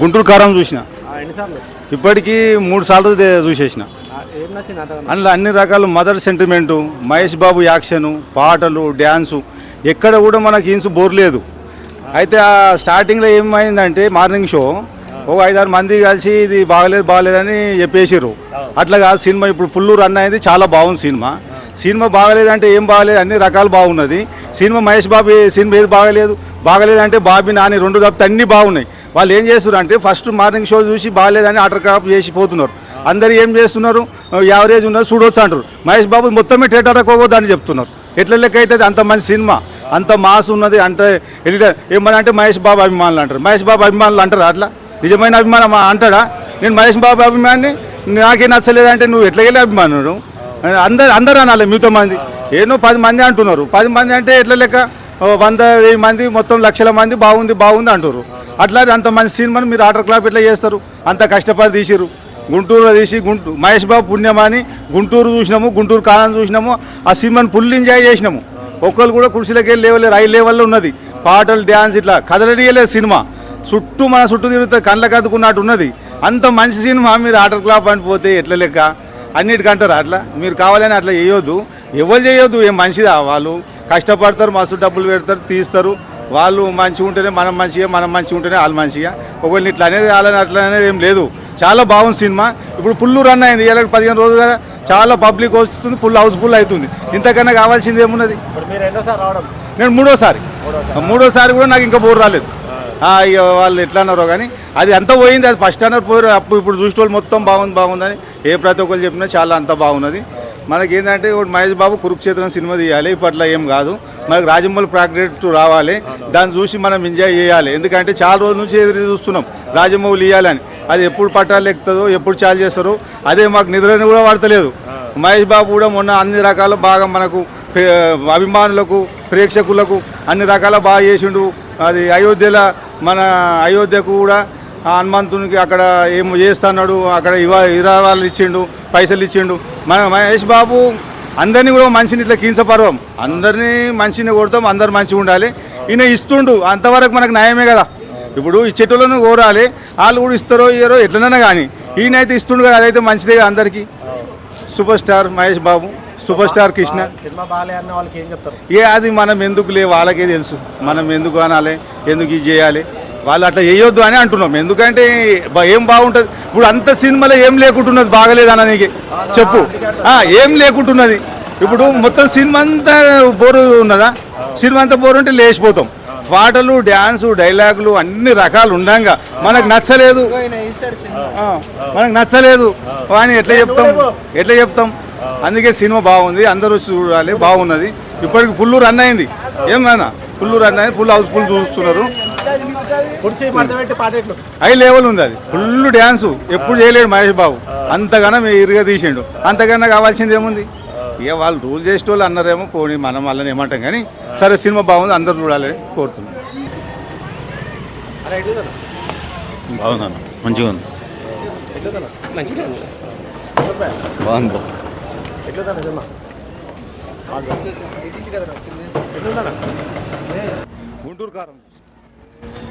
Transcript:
గుంటూరు కారం చూసిన. ఇప్పటికీ మూడు సార్లు చూసేసిన. అందులో అన్ని రకాల mother sentiment Mahesh Babu action పాటలు డ్యాన్సు ఎక్కడ కూడా మనకి ఇన్స్ బోర్ లేదు. అయితే ఆ స్టార్టింగ్లో ఏమైందంటే మార్నింగ్ షో ఒక ఐదారు మంది కలిసి ఇది బాగలేదు బాగలేదని చెప్పేసారు అట్లా కాదు సినిమా ఇప్పుడు ఫుల్ రన్ అయింది చాలా బాగుంది సినిమా. సినిమా బాగలేదంటే ఏం బాగలేదు అన్ని రకాలు బాగున్నది. సినిమా మహేష్ బాబు సినిమా ఏది బాగలేదు బాగలేదంటే బాబీ నాని రెండు తప్పితే అన్నీ బాగున్నాయి. వాళ్ళు ఏం చేస్తున్నారు అంటే ఫస్ట్ మార్నింగ్ షో చూసి బాగాలేదని ఆర్డర్ క్రాప్ చేసి పోతున్నారు. అందరు ఏం చేస్తున్నారు? యావరేజ్ ఉన్నారు చూడొచ్చు అంటారు. మహేష్ బాబు మొత్తమే థియేటర్ పోవద్దని చెప్తున్నారు. ఎట్ల లెక్క అవుతుంది అంత మంచి సినిమా. అంత మాస్ ఉన్నది అంటే ఎడిటర్. ఏమని అంటే మహేష్ బాబు అభిమానులు అంటారు. మహేష్ బాబు అభిమానులు అంటారు అట్లా? నిజమైన అభిమానం అంటాడా? నేను మహేష్ బాబు అభిమాని నాకే నచ్చలేదంటే నువ్వు ఎట్లకెళ్ళి అభిమానుడు? అందరు అందరూ అనాలి మిగతా మంది. ఏనో పది మంది అంటున్నారు. పది మంది అంటే ఎట్ల లెక్క? వంద వెయ్యి మంది మొత్తం లక్షల మంది బాగుంది బాగుంది అంటున్నారు అట్లా అంత మంచి సినిమాని మీరు ఆర్డర్ క్లాప్ ఎట్లా చేస్తారు? అంత కష్టపడి తీసిరు గుంటూరులో తీసి గుంటూరు మహేష్ బాబు పుణ్యమాని గుంటూరు చూసినాము గుంటూరు కాలం చూసినాము ఆ సినిమాని ఫుల్ ఎంజాయ్ చేసినాము. ఒక్కరు కూడా కుర్చీలకి వెళ్ళి లేవలే లెవెల్లో ఉన్నది. పాటలు డ్యాన్స్ ఇట్లా కదలడియలేదు సినిమా. చుట్టూ మన చుట్టూ తిరుగుతా కళ్ళ అద్దుకున్నట్టు ఉన్నది. అంత మంచి సినిమా మీరు ఆర్డర్ క్లాప్ అని పోతే ఎట్లా లెక్క? అన్నిటికంటారు అట్లా? మీరు కావాలని అట్లా చేయొద్దు. ఎవరు చేయొద్దు ఏం మంచిదా వాళ్ళు? కష్టపడతారు మస్తు డబ్బులు పెడతారు తీస్తారు. వాళ్ళు మంచిగా ఉంటేనే మనం మంచిగా మనం మంచిగా ఉంటేనే వాళ్ళు మంచిగా. ఒకవేళ ఇట్లా అనేది వాళ్ళని అట్లా అనేది ఏం లేదు. చాలా బాగుంది సినిమా. ఇప్పుడు ఫుల్ రన్ అయింది. ఇలా పదిహేను రోజులు కదా చాలా పబ్లిక్ వస్తుంది ఫుల్ హౌస్ఫుల్ అవుతుంది. ఇంతకన్నా కావాల్సింది ఏమున్నది? నేను మూడోసారి. మూడోసారి. కూడా నాకు ఇంకా బోర్ రాలేదు. ఇక వాళ్ళు ఎట్లా అన్నారో కానీ అది అంతా పోయింది. అది ఫస్ట్ అన్నారు పోయారు అప్పుడు ఇప్పుడు చూసిన వాళ్ళు మొత్తం బాగుంది బాగుందని ఏ ప్రతి ఒక్కరు చెప్పినా చాలా అంతా బాగున్నది. మనకి ఏంటంటే ఇప్పుడు మహేష్ బాబు కురుక్షేత్రం సినిమా తీయాలి ఇప్పట్లో ఏం కాదు. మనకు రాజమౌళి ప్రాక్టెక్ట్ రావాలి. దాన్ని చూసి మనం ఎంజాయ్ చేయాలి. ఎందుకంటే చాలా రోజుల నుంచి ఎదురు చూస్తున్నాం. రాజమౌళి ఇవ్వాలని అది ఎప్పుడు పట్టాలు ఎక్కుతుందో ఎప్పుడు చాలు చేస్తారో అదే మాకు నిద్రని కూడా పడతలేదు మహేష్ బాబు కూడా మొన్న అన్ని రకాల బాగా మనకు అభిమానులకు ప్రేక్షకులకు అన్ని రకాల బాగా చేసిండు. అది అయోధ్యలో మన అయోధ్యకు కూడా హనుమంతునికి అక్కడ ఏం చేస్తున్నాడు అక్కడ ఇవ ఇరావాళ్ళు ఇచ్చిండు పైసలు ఇచ్చిండు. మన మహేష్ బాబు అందరినీ కూడా మనిషిని ఇట్లా కీంచపర్వం. అందరినీ మనిషిని కొడతాం అందరు మంచిగా ఉండాలి. ఈయన ఇస్తుండు అంతవరకు మనకు న్యాయమే కదా. ఇప్పుడు ఇచ్చేటోళ్ళను కోరాలి వాళ్ళు కూడా ఇస్తారో ఇయ్యరో ఎట్లనైనా కానీ. ఈయన అయితే ఇస్తుండు కదా అదైతే మంచిదే కదా అందరికీ. Super star Mahesh Babu super star Krishna. ఏ అది మనం ఎందుకు లే వాళ్ళకే తెలుసు. మనం ఎందుకు అనాలి ఎందుకు ఇది చేయాలి? వాళ్ళు అట్లా చేయొద్దు అని అంటున్నాం. ఎందుకంటే బా- ఏం బాగుంటుంది? ఇప్పుడు అంత సినిమాలో ఏం లేకుంటున్నది బాగలేదు అననికి చెప్పు ఏం లేకుంటున్నది? ఇప్పుడు మొత్తం సినిమా అంతా బోరు ఉన్నదా? సినిమా అంతా బోరు ఉంటే లేచిపోతాం. పాటలు డ్యాన్సు డైలాగులు అన్ని రకాలు ఉండంగా. మనకు నచ్చలేదు. మనకు నచ్చలేదు. అని ఎట్లా చెప్తాం? ఎట్లా చెప్తాం? అందుకే సినిమా బాగుంది. అందరూ చూడాలి. బాగున్నది. ఇప్పటికి ఫుల్ రన్ అయింది. ఏం నాన్న? ఫుల్ రన్ అయింది. ఫుల్ హౌస్ ఫుల్ చూస్తున్నారు. హై లెవెల్ ఉంది అది. ఫుల్ డ్యాన్సు ఎప్పుడు చేయలేడు మహేష్ బాబు. అంతగానో ఇరుగా తీసిండు అంతకన్నా కావాల్సింది ఏముంది? ఇక వాళ్ళు రూల్ చేసే వాళ్ళు అన్నారేమో పోనీ మనం వాళ్ళని ఏమంటాం కానీ సరే సినిమా బాగుంది అందరు చూడాలని కోరుతున్నాం. బాగుందన్న. మంచిగా ఉంది. బాగుంది గుంటూరు కారం.